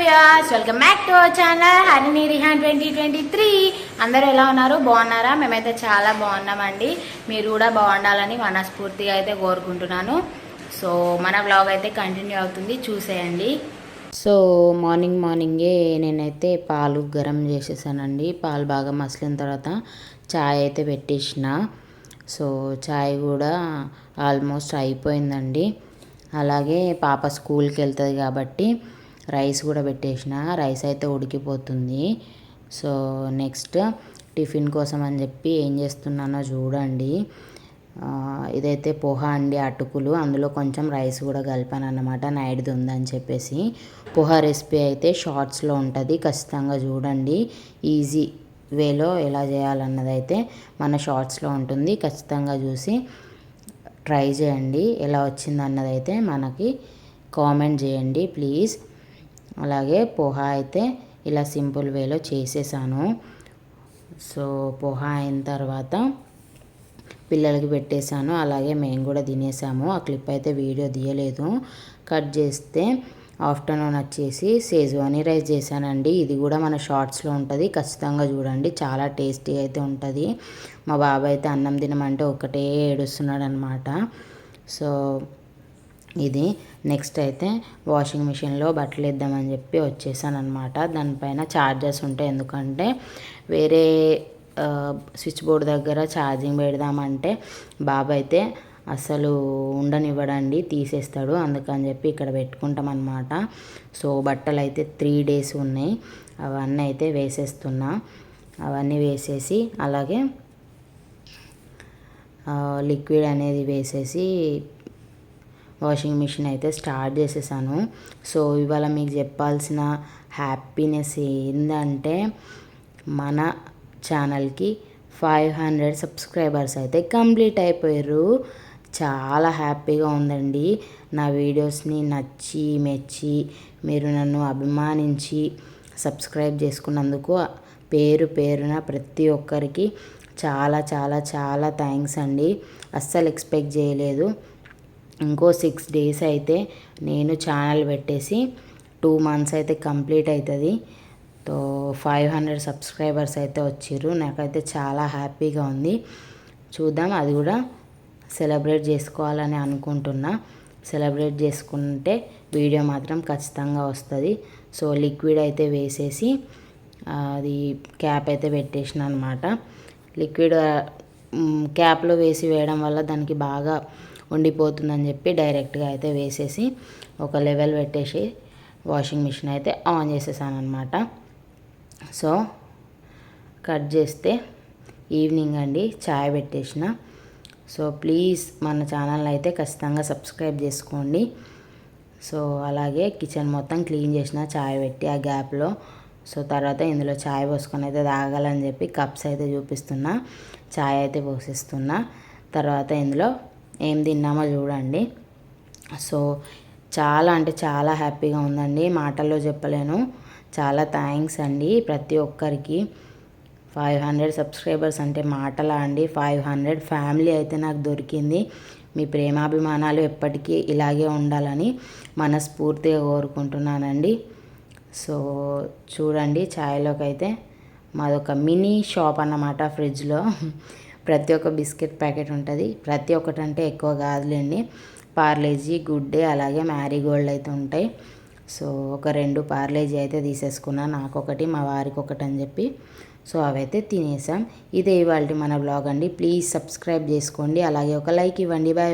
Vyas welcome back to our channel. Harini Rihan twenty twenty three. అందరూ ఎలా ఉన్నారు? బాగున్నారా? మేమైతే చాలా బాగున్నామండి. మీరు కూడా బాగుండాలని మనస్ఫూర్తిగా అయితే కోరుకుంటున్నాను. సో మన బ్లాగ్ అయితే కంటిన్యూ అవుతుంది. చూసేయండి. సో మార్నింగ్ మార్నింగే నేనైతే పాలు గరం చేసేసానండి. పాలు బాగా మసిలిన తర్వాత చాయ్ అయితే పెట్టేసిన. సో చాయ్ కూడా ఆల్మోస్ట్ అయిపోయిందండి. అలాగే పాప స్కూల్కి వెళ్తుంది కాబట్టి రైస్ కూడా పెట్టేసిన. రైస్ అయితే ఉడికిపోతుంది. సో నెక్స్ట్ టిఫిన్ కోసం అని చెప్పి ఏం చేస్తున్నానో చూడండి. ఇదైతే పోహా అండి అటుకులు. అందులో కొంచెం రైస్ కూడా కలిపాను అన్నమాట నైట్ది ఉందని చెప్పేసి. పోహా రెసిపీ అయితే షార్ట్స్లో ఉంటుంది. ఖచ్చితంగా చూడండి. ఈజీ వేలో ఎలా చేయాలన్నది అయితే మన షార్ట్స్లో ఉంటుంది. ఖచ్చితంగా చూసి ట్రై చేయండి. ఎలా వచ్చింది అన్నది అయితే మనకి కామెంట్ చేయండి ప్లీజ్. అలాగే పోహా అయితే ఇలా సింపుల్ వేలో చేసేసాను. సో పోహా అయిన తర్వాత పిల్లలకి పెట్టేశాను. అలాగే మేము కూడా తినేసాము. ఆ క్లిప్ అయితే వీడియో తీయలేదు. కట్ చేస్తే ఆఫ్టర్నూన్ వచ్చేసి సేజ్వానీ రైస్ చేశానండి. ఇది కూడా మన షార్ట్స్లో ఉంటుంది. ఖచ్చితంగా చూడండి. చాలా టేస్టీ అయితే ఉంటుంది. మా బాబాయ్ అయితే అన్నం తినమంటే ఒకటే ఏడుస్తున్నాడు అనమాట సో ఇది. నెక్స్ట్ అయితే వాషింగ్ మిషన్లో బట్టలు వేద్దామని చెప్పి వచ్చేసాను అనమాట దానిపైన ఛార్జర్స్ ఉంటాయి. ఎందుకంటే వేరే స్విచ్ బోర్డ్ దగ్గర ఛార్జింగ్ పెడదామంటే బాబు అయితే అసలు ఉండనివ్వడండి తీసేస్తాడు. అందుకని చెప్పి ఇక్కడ పెట్టుకుంటాం అనమాట సో బట్టలు అయితే త్రీ డేస్ ఉన్నాయి. అవన్నీ అయితే వేసేస్తున్నా. అవన్నీ వేసేసి అలాగే లిక్విడ్ అనేది వేసేసి వాషింగ్ మిషన్ అయితే స్టార్ట్ చేసేసాను. సో ఇవాళ మీకు చెప్పాల్సిన హ్యాపీనెస్ ఏంటంటే మన ఛానల్కి ఫైవ్ హండ్రెడ్ సబ్స్క్రైబర్స్ అయితే కంప్లీట్ అయిపోయారు. చాలా హ్యాపీగా ఉందండి. నా వీడియోస్ని నచ్చి మెచ్చి మీరు నన్ను అభిమానించి సబ్స్క్రైబ్ చేసుకున్నందుకు పేరు పేరున ప్రతి ఒక్కరికి చాలా చాలా చాలా థ్యాంక్స్ అండి. అస్సలు ఎక్స్పెక్ట్ చేయలేదు. ఇంకో సిక్స్ డేస్ అయితే నేను ఛానల్ పెట్టేసి టూ మంత్స్ అయితే కంప్లీట్ అవుతుంది తో ఫైవ్ హండ్రెడ్ సబ్స్క్రైబర్స్ అయితే వచ్చిర్రు. నాకైతే చాలా హ్యాపీగా ఉంది. చూద్దాం అది కూడా సెలబ్రేట్ చేసుకోవాలని అనుకుంటున్నా. సెలబ్రేట్ చేసుకుంటే వీడియో మాత్రం ఖచ్చితంగా వస్తుంది. సో లిక్విడ్ అయితే వేసేసి అది క్యాప్ అయితే పెట్టేసిన అనమాట లిక్విడ్ క్యాప్లో వేసి వేయడం వల్ల దానికి బాగా ఉండిపోతుందని చెప్పి డైరెక్ట్గా అయితే వేసేసి ఒక లెవెల్ పెట్టేసి వాషింగ్ మిషన్ అయితే ఆన్ చేసేసాను అనమాట సో కట్ చేస్తే ఈవినింగ్ అండి చాయ్ పెట్టేసిన. సో ప్లీజ్ మన ఛానల్ అయితే ఖచ్చితంగా సబ్స్క్రైబ్ చేసుకోండి. సో అలాగే కిచెన్ మొత్తం క్లీన్ చేసిన చాయ్ పెట్టి ఆ గ్యాప్లో. సో తర్వాత ఇందులో చాయ్ పోసుకొని అయితే తాగాలని చెప్పి కప్స్ అయితే చూపిస్తున్నా. చాయ్ అయితే పోసిస్తున్నా. తర్వాత ఇందులో ఏం తిన్నామో చూడండి. సో చాలా అంటే చాలా హ్యాపీగా ఉందండి. మాటల్లో చెప్పలేను. చాలా థ్యాంక్స్ అండి ప్రతి ఒక్కరికి. ఫైవ్ హండ్రెడ్ సబ్స్క్రైబర్స్ అంటే మాటలా అండి. ఫైవ్ హండ్రెడ్ ఫ్యామిలీ అయితే నాకు దొరికింది. మీ ప్రేమాభిమానాలు ఎప్పటికీ ఇలాగే ఉండాలని మనస్ఫూర్తిగా కోరుకుంటున్నానండి. సో చూడండి ఛాయ్లోకి అయితే మాదొక మినీ షాప్ అన్నమాట ఫ్రిడ్జ్లో. ప్రతి ఒక్క బిస్కెట్ ప్యాకెట్ ఉంటుంది. ప్రతి ఒక్కటి అంటే ఎక్కువ కాదులేండి. పార్లేజీ గుడ్ డే అలాగే మ్యారీగోల్డ్ అయితే ఉంటాయి. సో ఒక రెండు పార్లేజీ అయితే తీసేసుకున్నా నాకు ఒకటి మా వారికి ఒకటి అని చెప్పి. సో అవైతే తినేసాం. ఇదే ఇవాళ మన బ్లాగ్ అండి. ప్లీజ్ సబ్స్క్రైబ్ చేసుకోండి. అలాగే ఒక లైక్ ఇవ్వండి. బాయ్